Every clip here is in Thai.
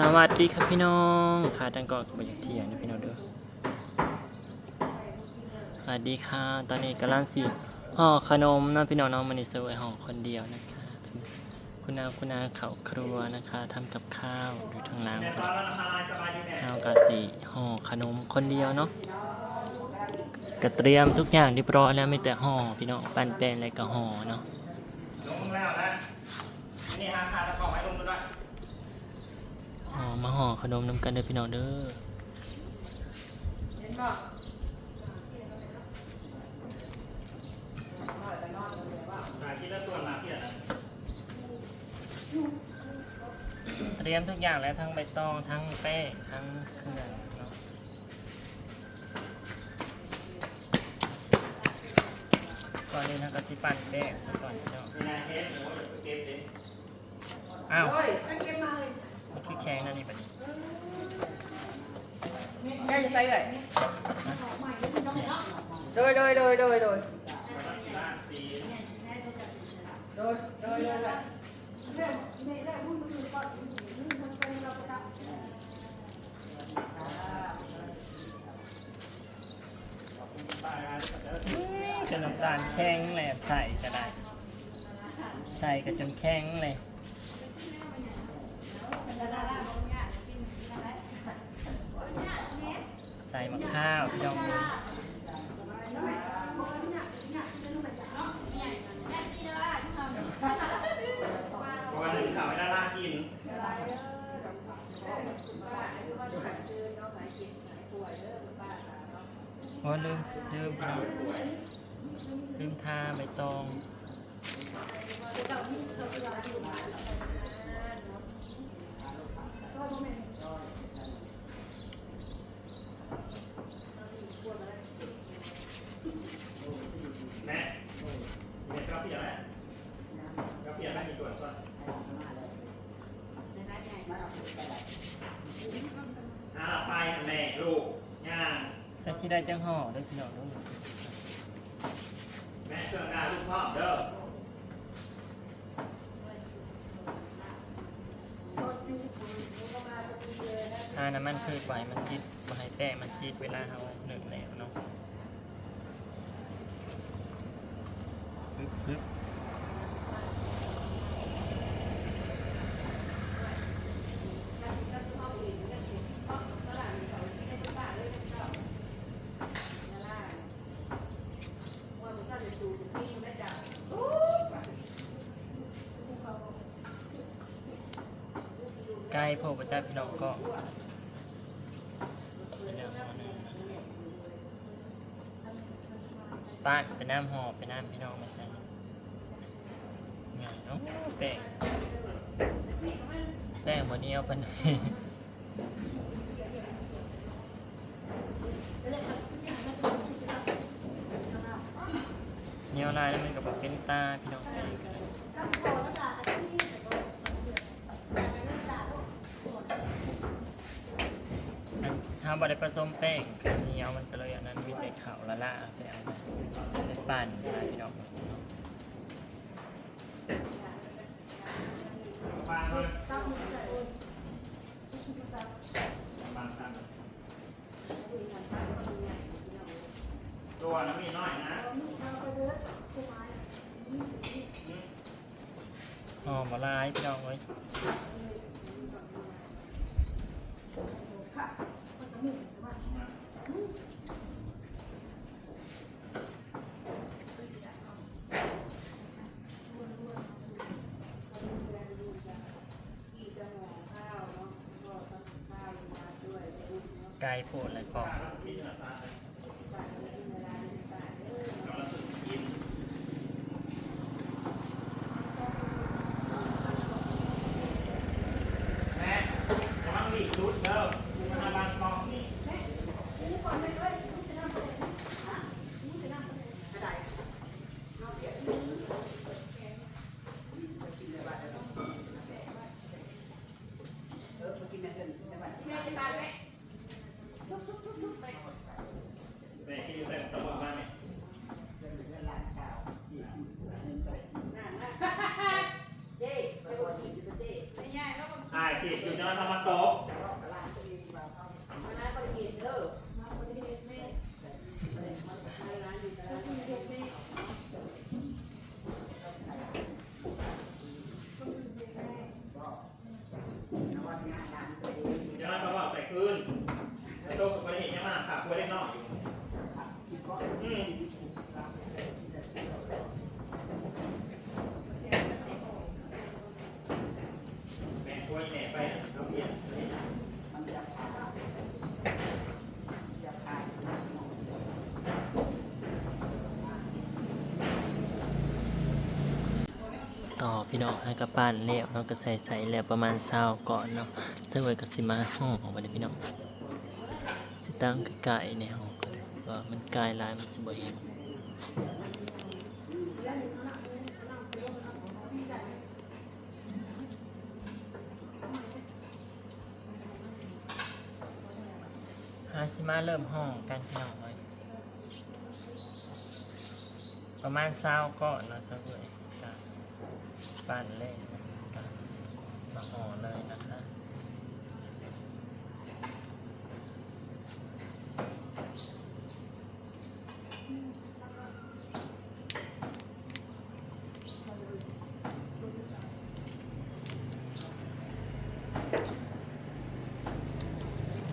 สวัสดีครับพี่น้องค่ะดังก่อนกับบรรยากาศเที่ยงนะพี่น้องเด้อสวัสดีค่ะ ตอนนี้กำลังสิห่อขนมนะพี่น้องน้องมันนี่เซอร์ไว้ห่อคนเดียวนะคะคุณอาคุณอาเขาครัวนะคะทำกับข้าวอยู่ทางล่างข้าวกะสีห่อขนมคนเดียวเนาะกระเตรียมทุกอย่างเรียบร้อยแล้วไม่แต่ห่อพี่น้องปั้นแป้งอะไรก็ห่อเนาะลงแล้วนะนี่ฮะขาตะกอกไว้ลงมาด้วย ห่อมาห่อขนมน้ำกันเด้อพี่น้องเด้อเห็นบ่เตรียมทุกอย่างแล้วทั้งใบตองทั้งแป้งทั้งเครื่องเนาะก่อนนี้นะก็สิปั่นแป้งซะก่อนพี่น้องมีนายเทสหรือว่าอย่าไปเก็บดิอ้าวโอ้ย คือแข็งนั่นนี่ปะนี่แกจะใส่เลยโดยโดยโดยโดยโดยโดยโดยโดยจะน้ำตาลแข็งแหละใส่ก็ได้ใส่ก็จนแข็งเลย ใส่มะข้าวพี่น้องเลยวันหนึ่งข่าวไม่ได้ล่ากินโอ้ลืมลืมพี่น้องลืมทาใบตอง แม่เด็กก็เพียรแล้วก็เพียรไม่มีตัวก่อนหาหลับไปแม่ลูกย่าง จะ ที่ได้จังห่อด้วยพี่น้องเด้อแม่เสื้อดาลูกพ่อเด้อถ้าน้ำมันคือไว้มันจิดมาให้แป้มันจิดเวลาเราหนึ่งแล้วเนาะปึ๊บปึ๊บ ใกล้พวกประเจ้าพี่น้องก็ ป้านไปน้ำหอบไปน้ำพี่น้องมาใส่ไงเนาะแป้งแป้งบนนี้เอาไปไหนเนียวลายแล้วมันก็บเป็นตาพี่น้องเองก็ได้อันถ้าบริผสมแป้งเหนียวมันก็เลย มีแต่ขาวละละไปเอามาไปปั่นนะพี่น้องปางเลยปางกันตัวน้ำมีน้อยนะหอมละลายพี่น้องเอ้ ไก่โพดอะไรก่อน แม่ระวังดีชุดเด้อมันมาบางกองนี่ แม่ที่ใส่ตัวมาเนี่ย เอย่ายคลิติอยู่นอนทำมตก มาล้างคนกินเด้อมาคนที่แม่มาล้างอยู่ตลาดแม่ เดี๋ยวเราบอกใส่คืนโตกับคนเห็นยังมาค่ะคุยเล็กน้อยอยู่อืมแม่คุยแม่ไปเอาเปลี่ยน ต่อพี่น้องให้กับป้านแล้วเนาก็ใส่ใส่แล้วประมาณเศร้าก่อนเนาะเสื้อไว้กับสิมาห้องของมันพี่น้องสิตั้งไกลๆในห้องก็ได้ว่ามันไกลหลายมันสิบ่เห็น มาเริ่มห้องกันพี่น้องเลยประมาณเศร้าก่อนเนาะสักเลยจ้ะปั้นเล่นกันมาห่อเลยนะคะ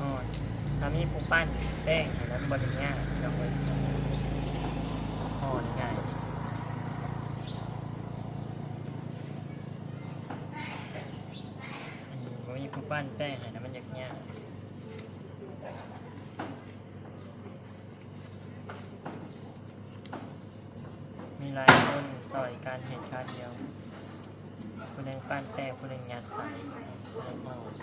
ห่อถ้ามีปูปั้ นแป้งอันนั้นง่ายเราไปห่อง่ายที่สุดอันมีผู้ปั้นแป้งนะมันยากยากมีลายคนซอยการเห็นการเดียวคนหนึ่งปั้นแป้งคนหนึ่งยัดใส่คนหนึ่งห่อ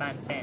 ห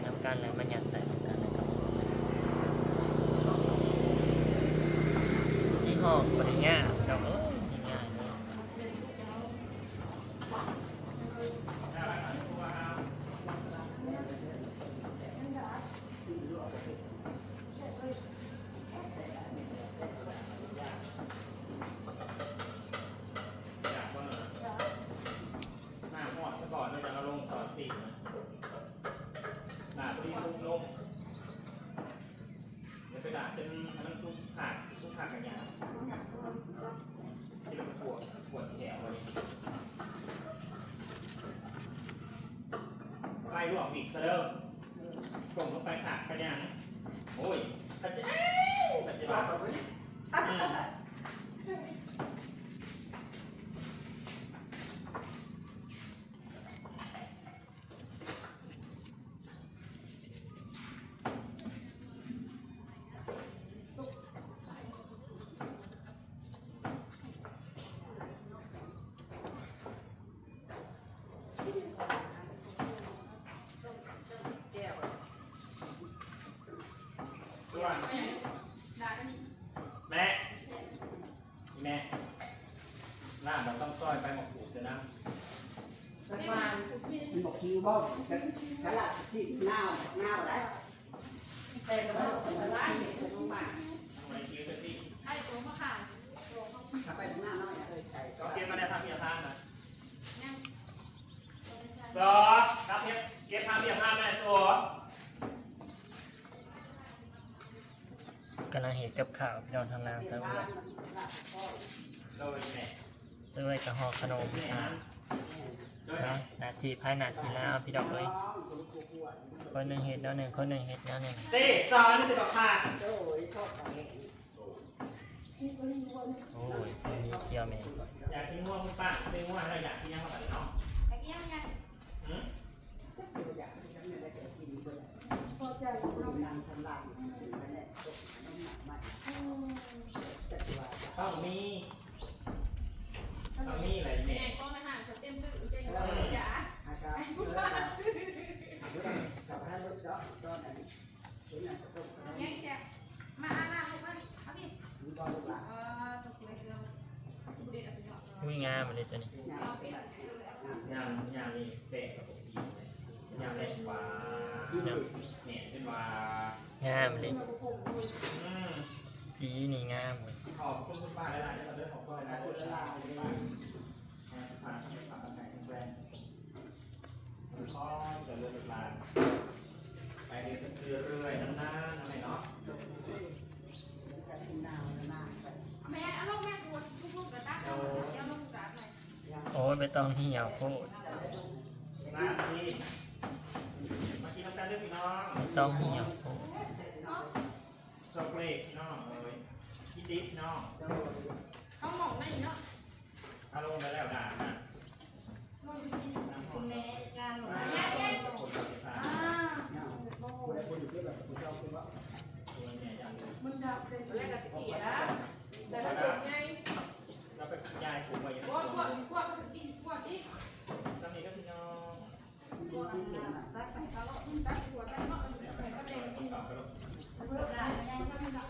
ล่ลวกอีกซะเด้อส่งลงไปขาดกันยังโอ้ยขัดจะขัดจะบ้าอืม แก้ว ด่วนแม่แม่หน้าเราต้องซอยไปหมกผูกเสียนะ สักวัน มันบอกคิวบ่กระละที่หน้าหน้าได้แต่ก็ว่าคนร้ายเนี่ยลงมาทำไมคิวเซ็กซี่ถ้าไปหน้าน้อยเอ้ยใส่ก็เก็บมาได้ทำเบียร์ทานนะสอครับเก็บเก็บทำเบียร์ทานแม่สอกำลังเห็นกับข่าวพี่น้องทางล่างซะว่าโดยแม่ซื้อไว้กับห่อขนมแม่ค่ะโดยเนาะนาทีภายนาทีแล้วพี่ดอกเอ้ยคนหนึ่งเห็ดแล้วหนึ่งคนหนึ่งเห็ดแล้วหนึ่งเต้ซอนนี่คือดอกค่ะโอ้ยชอบไปโอ้ยคนนี้เคี่ยวเมนก่อนอยากกินง่วงคุณป้าไม่ง่วงอะไรอยากกินยังไงเนาะ งามเลยรตัวนี้งามงามนี่เปะกับผมดยงามเลยว่างามเนี่ยเป็นว่างามเลยสีนี่งามเลยขอบคุณคุณป้าและหลานที่มด้วยขอบคุณนะคุณและหลานที่าผ่านผ่านตำแหน่งแฟนก็จะเลื่อนหลานไปเรื่อยเรื่อยนานๆอะไรเนาะแม่อารมณ์ มีน้อคุมณแม่การหรอมาเนี่ยเนี่ยคนเดียวจะอ่าตัวเนี่ยอย่างมันดับเลยแรกก็ตะกี้นะแต่ถ้าเป็นไงเราไปยายผมไปยังพวกพวกพวกมันกินพวกที่ตอนนี้ก็พี่น้องพวกตักไปเขาตักหัวตักเนะมันใส่กระเด็นต้อง ไปแล้วเพื่อได้ได้ก็ไม่ได้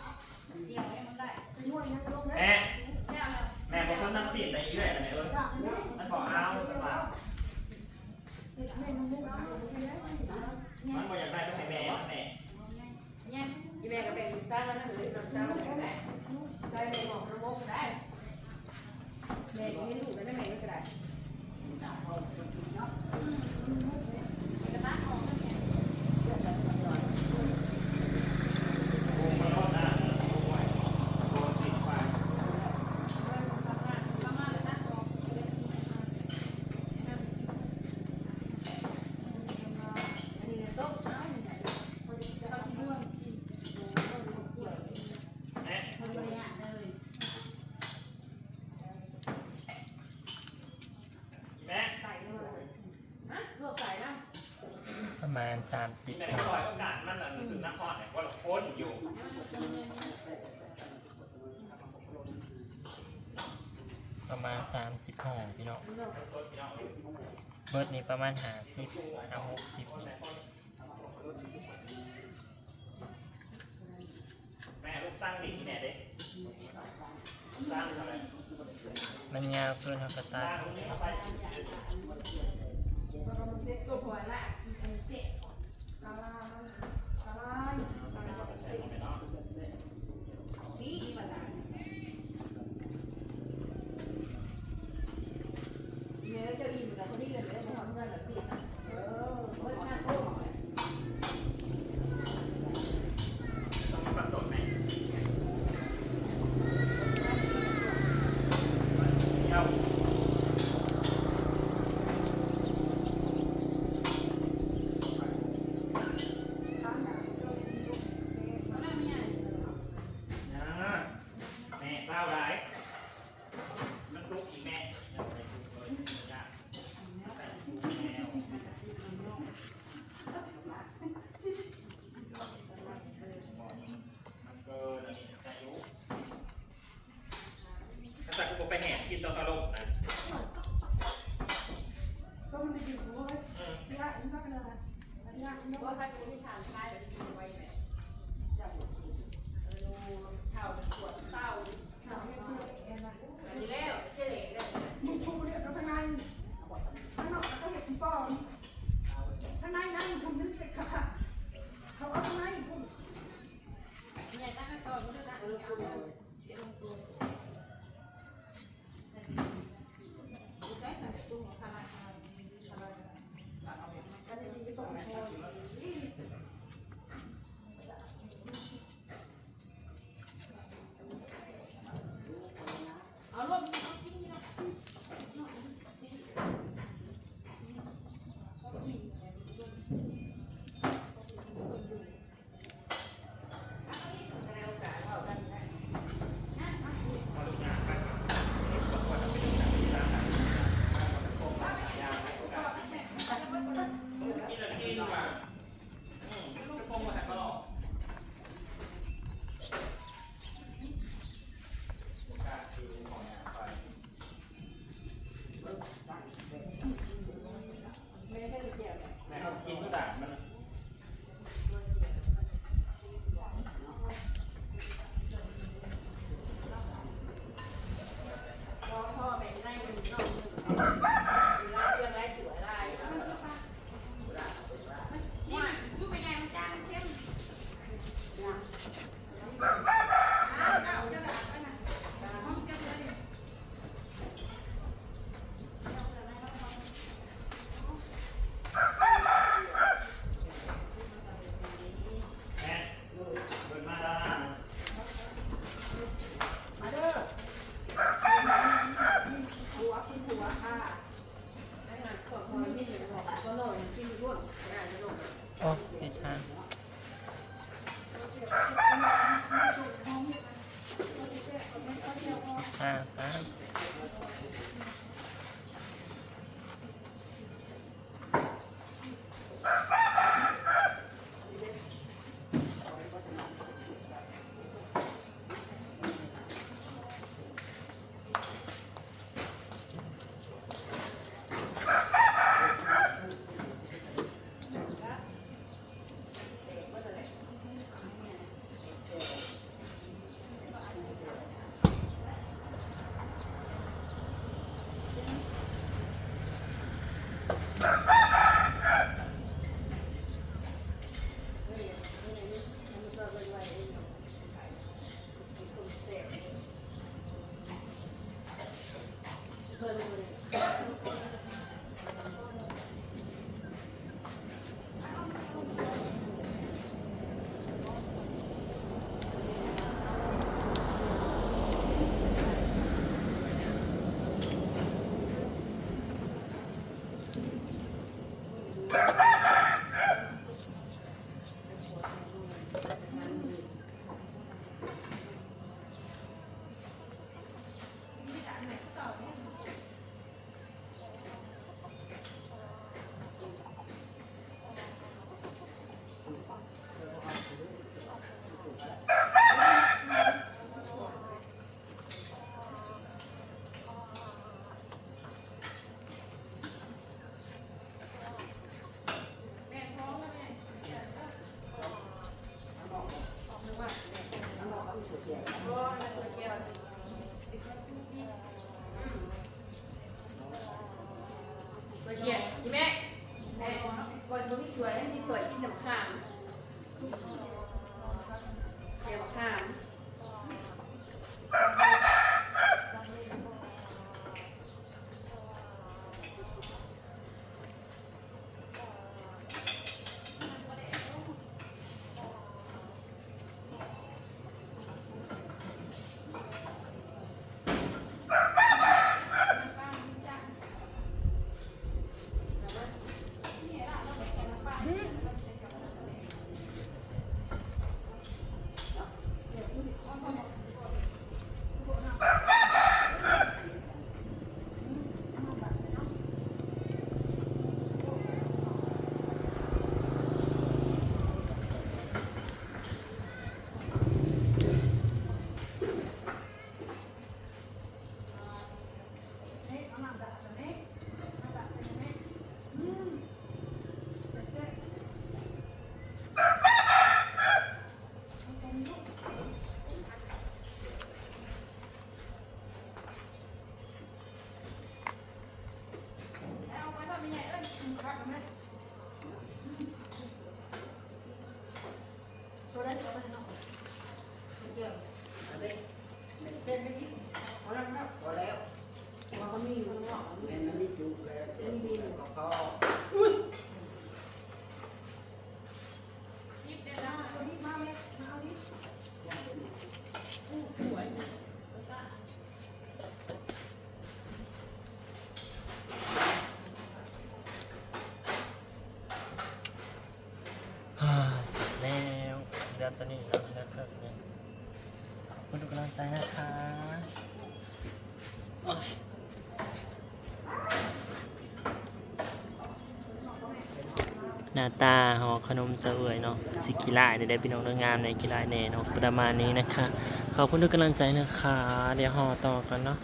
เดี๋ยวให้มันได้ไปนวดยังลงเลยแม่เนี่ยแม่ผมชอบน้ำสีในอีเวนต์อะ สามสิบแม่อยโอกาสมันน่ะถึงนักพอดเนี่ยว่าเราโคตรอยู่ประมาณสามสิบห่อพี่น้องพี่น้องเบิร์ดนี่ประมาณหาสิบหาหกสิบแม่ลูกสร้างหนีแม่เด็กสร้างอะไรมันยาวเกินเขากระสตา ตาลา หน้าตาห่อขนมเสวยเนาะสิกีฬาเนี่ยได้พี่น้องนางงามในกีฬาเน่เนาะประมาณนี้นะคะ ขอบคุณทุกกำลังใจนะคะ เดี๋ยวห่อต่อกันเนาะ